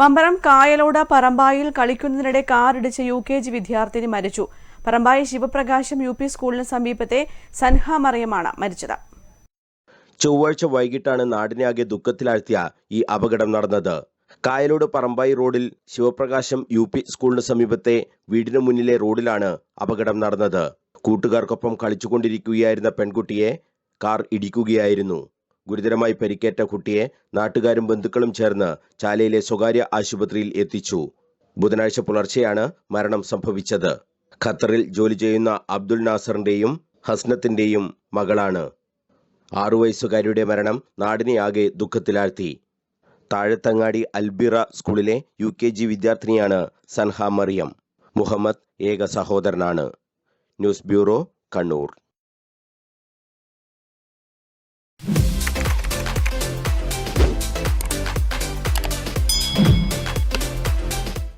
മമ്പറം കായലോട് പറമ്പായിൽ കളിക്കുന്നതിനിടെ കാറിടിച്ച് U K G വിദ്യാർത്ഥിനി മരിച്ചു. പറമ്പായി ശിവപ്രകാശം യു പി സ്കൂളിന് സമീപത്തെ സൻഹ മറിയമാണ് മരിച്ചത്. ചൊവ്വാഴ്ച വൈകിട്ടാണ് നാടിനാകെ ദുഃഖത്തിലാഴ്ത്തിയ ഈ അപകടം നടന്നത്. കായലോട് പറമ്പായി റോഡിൽ ശിവപ്രകാശം യു പി സ്കൂളിന് സമീപത്തെ വീടിന് മുന്നിലെ റോഡിലാണ് അപകടം നടന്നത്. കൂട്ടുകാർക്കൊപ്പം കളിച്ചുകൊണ്ടിരിക്കുകയായിരുന്ന പെൺകുട്ടിയെ കാർ ഇടിക്കുകയായിരുന്നു. ഗുരുതരമായി പരിക്കേറ്റ കുട്ടിയെ നാട്ടുകാരും ബന്ധുക്കളും ചേർന്ന് ചാലയിലെ സ്വകാര്യ ആശുപത്രിയിൽ എത്തിച്ചു. ബുധനാഴ്ച പുലർച്ചെയാണ് മരണം സംഭവിച്ചത്. ഖത്തറിൽ ജോലി ചെയ്യുന്ന അബ്ദുൽ നാസറിന്റെയും ഹസ്നത്തിന്റെയും മകളാണ്. ആറു വയസ്സുകാരിയുടെ മരണം നാടിനെ ആകെ ദുഃഖത്തിലാഴ്ത്തി. താഴത്തങ്ങാടി അൽബിറ സ്കൂളിലെ യു കെ ജി വിദ്യാർത്ഥിനിയാണ് സൻഹ മറിയം. മുഹമ്മദ് ഏക സഹോദരനാണ്. News bureau Kannur.